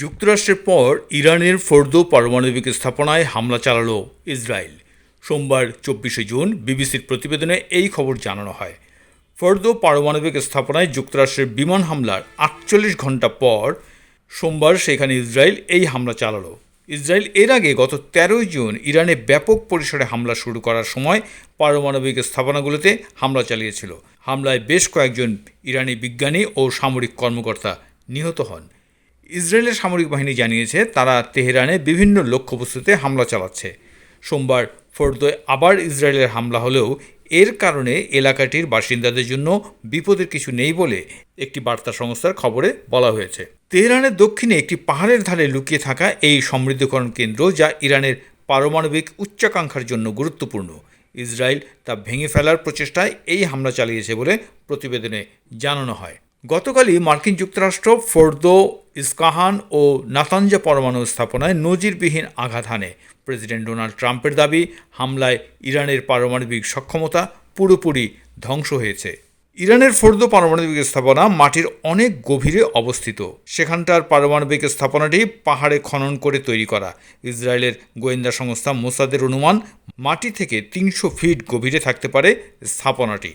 যুক্তরাষ্ট্রের পর ইরানের ফোর্দো পারমাণবিক স্থাপনায় হামলা চালালো ইসরায়েল। সোমবার চব্বিশে জুন বিবিসির প্রতিবেদনে এই খবর জানানো হয়। ফোর্দো পারমাণবিক স্থাপনায় যুক্তরাষ্ট্রের বিমান হামলার আটচল্লিশ ঘণ্টা পর সোমবার সেখানে ইসরায়েল এই হামলা চালালো। ইসরায়েল এর আগে গত তেরোই জুন ইরানে ব্যাপক পরিসরে হামলা শুরু করার সময় পারমাণবিক স্থাপনাগুলোতে হামলা চালিয়েছিল। হামলায় বেশ কয়েকজন ইরানি বিজ্ঞানী ও সামরিক কর্মকর্তা নিহত হন। ইসরায়েলের সামরিক বাহিনী জানিয়েছে, তারা তেহরানে বিভিন্ন লক্ষ্যবস্তুতে হামলা চালাচ্ছে। সোমবার ফোর্দোয় আবার ইসরায়েলের হামলা হলেও এর কারণে এলাকাটির বাসিন্দাদের জন্য বিপদের কিছু নেই বলে একটি বার্তা সংস্থার খবরে বলা হয়েছে। তেহরানের দক্ষিণে একটি পাহাড়ের ধারে লুকিয়ে থাকা এই সমৃদ্ধকরণ কেন্দ্র, যা ইরানের পারমাণবিক উচ্চাকাঙ্ক্ষার জন্য গুরুত্বপূর্ণ। ইসরায়েল তা ভেঙে ফেলার প্রচেষ্টায় এই হামলা চালিয়েছে বলে প্রতিবেদনে জানানো হয়। গতকালই মার্কিন যুক্তরাষ্ট্র ফোর্দো ইস্কাহান ও নাতাঞ্জা পরমাণু স্থাপনায় নজিরবিহীন আঘাত হানে। প্রেসিডেন্ট ডোনাল্ড ট্রাম্পের দাবি, হামলায় ইরানের পারমাণবিক সক্ষমতা পুরোপুরি ধ্বংস হয়েছে। ইরানের ফোর্দো পারমাণবিক স্থাপনা মাটির অনেক গভীরে অবস্থিত। সেখানটার পারমাণবিক স্থাপনাটি পাহাড়ে খনন করে তৈরি করা। ইসরায়েলের গোয়েন্দা সংস্থা মোসাদের অনুমান, মাটি থেকে তিনশো ফিট গভীরে থাকতে পারে স্থাপনাটি।